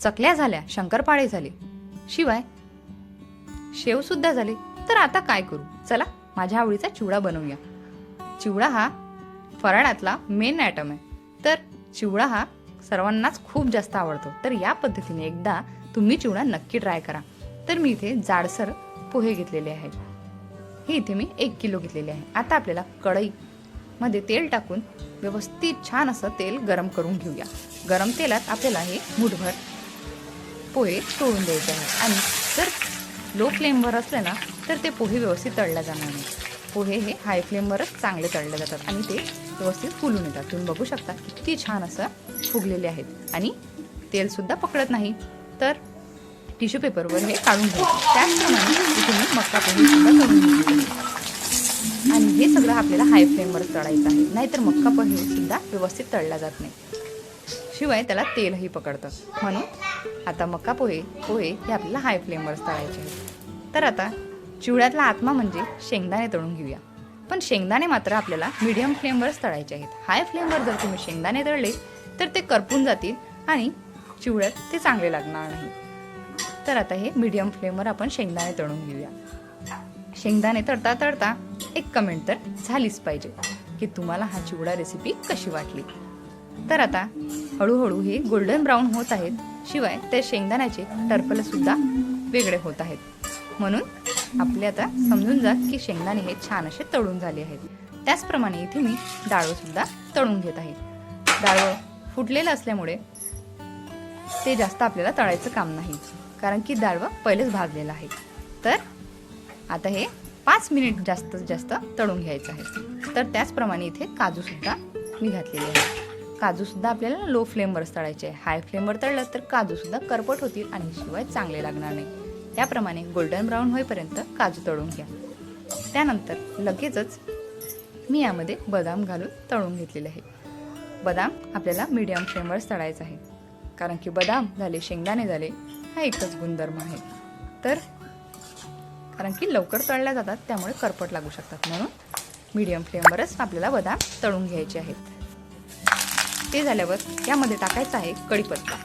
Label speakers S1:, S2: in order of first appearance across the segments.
S1: चकल्या झाल्या शंकरपाळे झाले. शिवाय शेवसुद्धा झाले. तर आता काय करू? चला माझ्या आवडीचा चिवडा बनवूया. चिवडा हा फराळातला मेन आयटम आहे. तर चिवडा हा सर्वांनाच खूप जास्त आवडतो. तर या पद्धतीने एकदा तुम्ही चिवडा नक्की ट्राय करा. तर मी इथे जाडसर पोहे घेतलेले आहेत. हे इथे मी एक किलो घेतलेले आहे. आता आपल्याला कढईमध्ये तेल टाकून व्यवस्थित छान असं तेल गरम करून घेऊया. गरम तेलात आपल्याला हे मुठभर पोहे तळून द्यायचे आहेत. आणि जर लो फ्लेमवर असले ना तर ते पोहे व्यवस्थित तळल्या जाणार नाही पोहे हे हाय फ्लेमवरच चांगले तळले जातात आणि ते व्यवस्थित फुलून येतात. तुम्ही बघू शकता किती छान असं फुगलेले आहेत. आणि तेलसुद्धा पकडत नाही. तर टिश्यू पेपरवर हे काढून घ्यायचं त्याचप्रमाणे इथे मी मक्का पोहे सुद्धा आणि हे सगळं आपल्याला हाय फ्लेमवर तळायचं आहे. नाहीतर मक्का पोहे सुद्धा व्यवस्थित तळला जात नाही. शिवाय त्याला तेलही पकडतं म्हणून आता मका पोहे पोहे हे आपल्याला हाय फ्लेमवर तळायचे आहेत. तर आता चिवड्यातला आत्मा म्हणजे शेंगदाणे तळून घेऊया. पण शेंगदाणे मात्र आपल्याला मीडियम फ्लेमवरच तळायचे आहेत. हाय फ्लेमवर जर तुम्ही शेंगदाणे तळले तर ते करपून जातील आणि चिवड्यात ते चांगले लागणार नाही. तर आता हे मीडियम फ्लेमवर आपण शेंगदाणे तळून घेऊया. शेंगदाणे तळता तळता एक कमेंट तर झालीच पाहिजे की तुम्हाला हा चिवडा रेसिपी कशी वाटली? तर आता हळूहळू हे गोल्डन ब्राऊन होत आहेत. शिवाय त्या शेंगदाण्याचे टरफल सुद्धा वेगळे होत आहेत. म्हणून आपले आता समजून जा की शेंगदाणे हे छान असे तळून झाले आहेत. त्याचप्रमाणे इथे मी डाळं सुद्धा तळून घेत आहे. डाळं फुटलेलं असल्यामुळे ते जास्त आपल्याला तळायचं काम नाही कारण की डाळवं पहिलेच भाजलेलं आहे. तर आता हे पाच मिनिट जास्तीत जास्त तळून घ्यायचं आहे. तर त्याचप्रमाणे इथे काजूसुद्धा मी घातलेले आहे काजूसुद्धा आपल्याला लो फ्लेमवरच तळायचे आहे. हाय फ्लेमवर तळलं तर काजूसुद्धा करपट होतील आणि शिवाय चांगले लागणार नाही. त्याप्रमाणे गोल्डन ब्राऊन होईपर्यंत काजू तळून घ्या. त्यानंतर लगेचच मी यामध्ये बदाम घालून तळून घेतलेले आहे. बदाम आपल्याला मीडियम फ्लेमवर तळायचं आहे. कारण की बदाम झाले शेंगदाणे झाले हा एकच गुणधर्म आहे. तर कारण की लवकर तळल्या जातात त्यामुळे करपट लागू शकतात. म्हणून मीडियम फ्लेमवरच आपल्याला बदाम तळून घ्यायचे आहेत. ते झाल्यावर यामध्ये टाकायचा आहे कढीपत्ता.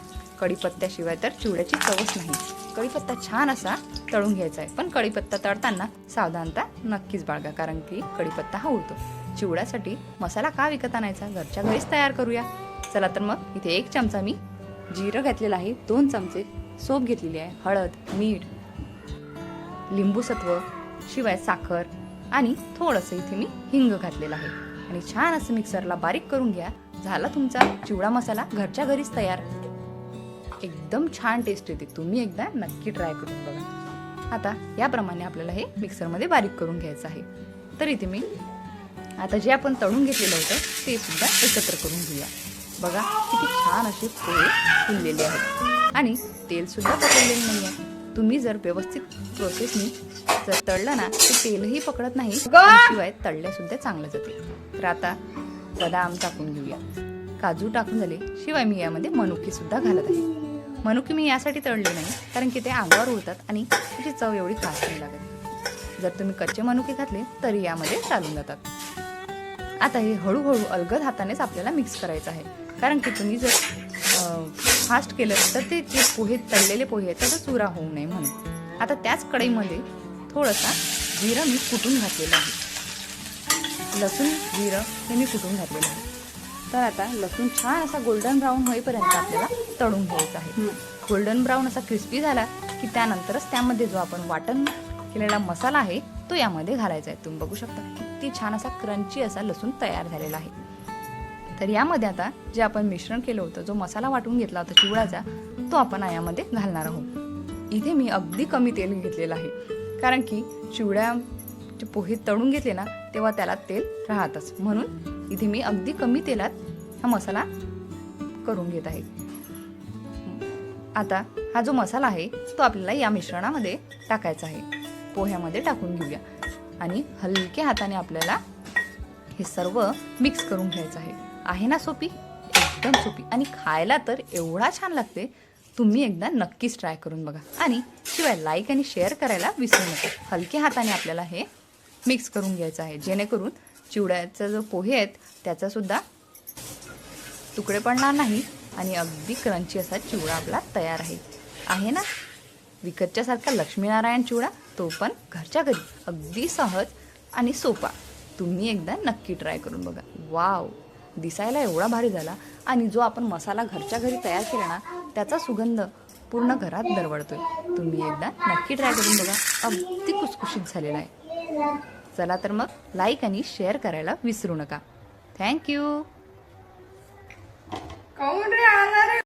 S1: कढीपत्त्याशिवाय तर चिवड्याची चवच नाही. कढीपत्ता छान असा तळून घ्यायचा आहे. पण कढीपत्ता तळताना सावधानता नक्कीच बाळगा कारण की कढीपत्ता हा उडतो. चिवड्यासाठी मसाला का विकत आणायचा? घरच्या घरीच तयार करूया. चला तर मग इथे एक चमचा मी जिरं घातलेलं आहे. दोन चमचे सोप घेतलेली आहे. हळद मीठ लिंबूसत्व शिवाय साखर आणि थोडंसं इथे मी हिंग घातलेलं आहे. आणि छान असं मिक्सरला बारीक करून घ्या. झाला तुमचा चिवडा मसाला? घरच्या घरीच तयार. एकदम छान टेस्ट येते. तुम्ही एकदा नक्की ट्राय करून बघा. आता याप्रमाणे आपल्याला हे मिक्सरमध्ये बारीक करून घ्यायचं आहे. तर इथे मी आता जे आपण तळून घेतलेलं होतं ते सुद्धा एकत्र करून घेऊया. बघा किती छान असे पोहे फुललेले आहेत. आणि तेल सुद्धा पकडलेलं नाही आहे तुम्ही जर व्यवस्थित प्रोसेसनी जर तळलं ना तर तेलही पकडत नाही. शिवाय तळल्या सुद्धा चांगलं जाते. तर आता बदाम टाकून घेऊया. काजू टाकून झाले शिवाय मी यामध्ये मनुकीसुद्धा घालत आहे. मनुकी मी यासाठी तळले नाही कारण की ते अंगावर होतात आणि त्याची चव एवढी खास नाही लागत. जर तुम्ही कच्चे मनुके घातले तरी यामध्ये चालून जातात. आता हे हळूहळू अलगद हातानेच आपल्याला मिक्स करायचं आहे. कारण की तुम्ही जर फास्ट केलं तर ते जे पोहे तळलेले पोहे आहेत त्याचा चुरा होऊ नये म्हणून. आता त्याच कढईमध्ये थोडासा जिरा मी कुटून घातलेला आहे. लसूण जिरं हे मी कुटून घातलेलं आहे. तर आता लसूण छान असा गोल्डन ब्राऊन होईपर्यंत आपल्याला तळून घ्यायचा आहे. गोल्डन ब्राऊन असा क्रिस्पी झाला की त्यानंतरच त्यामध्ये जो आपण वाटण केलेला मसाला आहे तो यामध्ये घालायचा आहे. तुम्ही बघू शकता किती छान असा क्रंची असा लसूण तयार झालेला आहे. तर यामध्ये आता जे आपण मिश्रण केलं होतं जो मसाला वाटून घेतला होता चिवड्याचा तो आपण यामध्ये घालणार आहोत. इथे मी अगदी कमी तेल घेतलेलं आहे. कारण की चिवड्या जे पोहे तळून घेतले ना तेव्हा त्याला तेल राहतच. म्हणून इथे मी अगदी कमी तेलात हा मसाला करून घेत आहे. आता हा जो मसाला आहे तो आपल्याला या मिश्रणामध्ये टाकायचा आहे. पोह्यामध्ये टाकून घेऊया. आणि हलक्या हाताने आपल्याला हे सर्व मिक्स करून घ्यायचं आहे. आहे ना सोपी? एकदम सोपी. आणि खायला तर एवढा छान लागते तुम्ही एकदा नक्कीच ट्राय करून बघा. आणि शिवाय लाईक आणि शेअर करायला विसरू नका. हलक्या हाताने आपल्याला हे मिक्स करून घ्यायचं आहे. जेणेकरून चिवड्याचा जो पोहे आहेत त्याचासुद्धा तुकडे पडणार नाही आणि अगदी क्रंची असा चिवडा आपला तयार आहे. आहे ना? विकतच्यासारखा लक्ष्मीनारायण चिवडा तो पण घरच्या घरी. अगदी सहज आणि सोपा. तुम्ही एकदा नक्की ट्राय करून बघा. वाव! दिसायला एवढा भारी झाला आणि जो आपण मसाला घरच्या घरी तयार केला ना त्याचा सुगंध पूर्ण घरात दरवळतोय. तुम्ही एकदा नक्की ट्राय करून बघा. अगदी कुसकुशीत झालेला आहे. चला तर मग लाईक आणि शेअर करायला विसरू नका. थँक्यू
S2: काऊन रे आला रे?